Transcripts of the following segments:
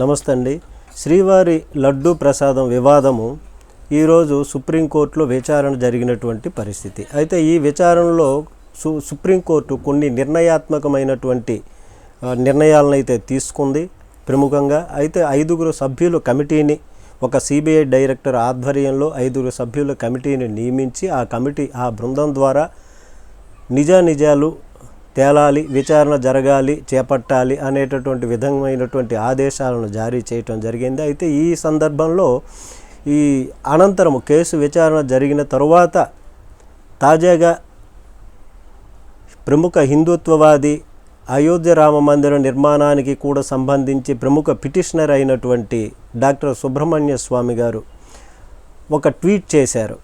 నమస్తే అండి. శ్రీవారి లడ్డు ప్రసాదం వివాదము ఈరోజు సుప్రీంకోర్టులో విచారణ జరిగినటువంటి పరిస్థితి. అయితే ఈ విచారణలో సు సుప్రీంకోర్టు కొన్ని నిర్ణయాత్మకమైనటువంటి నిర్ణయాలను అయితే తీసుకుంది ప్రముఖంగా. అయితే ఐదుగురు సభ్యులు కమిటీని ఒక సిబిఐ డైరెక్టర్ ఆధ్వర్యంలో ఐదుగురు సభ్యుల కమిటీని నియమించి ఆ కమిటీ ఆ బృందం ద్వారా నిజానిజాలు తేలాలి విచారణ జరగాలి చేపట్టాలి అనేటటువంటి విధమైనటువంటి ఆదేశాలను జారీ చేయటం జరిగింది. అయితే ఈ సందర్భంలో ఈ అనంతరము కేసు విచారణ జరిగిన తరువాత తాజాగా ప్రముఖ హిందుత్వవాది అయోధ్య రామ మందిర నిర్మాణానికి కూడా సంబంధించి ప్రముఖ పిటిషనర్ అయినటువంటి డాక్టర్ సుబ్రహ్మణ్య స్వామి గారు ఒక ట్వీట్ చేశారు.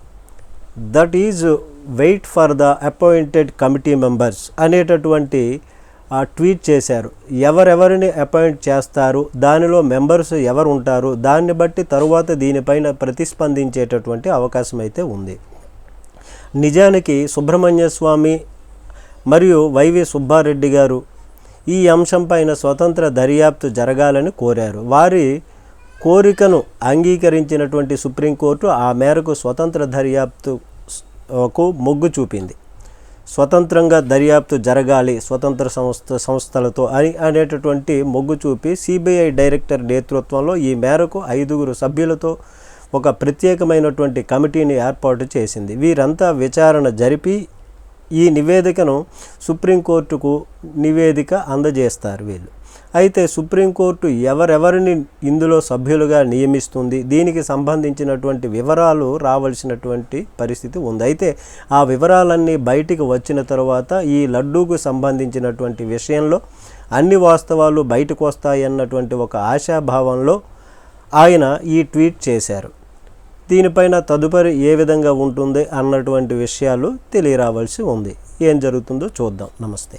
That is wait for the appointed committee members అనేటటువంటి ఆ ట్వీట్ చేశారు. ఎవరెవరిని అపాయింట్ చేస్తారు దానిలో మెంబర్స్ ఎవరు ఉంటారు దాన్ని బట్టి తరువాత దీనిపైన ప్రతిస్పందించేటటువంటి అవకాశం అయితే ఉంది. నిజానికి సుబ్రహ్మణ్య స్వామి మరియు వైవి సుబ్బారెడ్డి గారు ఈ అంశంపైన స్వతంత్ర దర్యాప్తు జరగాలని కోరారు. వారి కోరికను అంగీకరించినటువంటి సుప్రీంకోర్టు ఆ మేరకు స్వతంత్ర దర్యాప్తు కు మొగ్గు చూపింది. స్వతంత్రంగా దర్యాప్తు జరగాలి స్వతంత్ర సంస్థ సంస్థలతో అని అనేటటువంటి మొగ్గు చూపి సిబిఐ డైరెక్టర్ నేతృత్వంలో ఈ మేరకు ఐదుగురు సభ్యులతో ఒక ప్రత్యేకమైనటువంటి కమిటీని ఏర్పాటు చేసింది. వీరంతా విచారణ జరిపి ఈ నివేదికను సుప్రీంకోర్టుకు నివేదిక అందజేస్తారు వీళ్ళు. అయితే సుప్రీంకోర్టు ఎవరెవరిని ఇందులో సభ్యులుగా నియమిస్తుంది దీనికి సంబంధించినటువంటి వివరాలు రావాల్సినటువంటి పరిస్థితి ఉంది. అయితే ఆ వివరాలన్నీ బయటికి వచ్చిన తర్వాత ఈ లడ్డూకు సంబంధించినటువంటి విషయంలో అన్ని వాస్తవాలు బయటకు వస్తాయన్నటువంటి ఒక ఆశాభావంలో ఆయన ఈ ట్వీట్ చేశారు. దీనిపైన తదుపరి ఏ విధంగా ఉంటుంది అన్నటువంటి విషయాలు తెలియరావాల్సి ఉంది. ఏం జరుగుతుందో చూద్దాం. నమస్తే.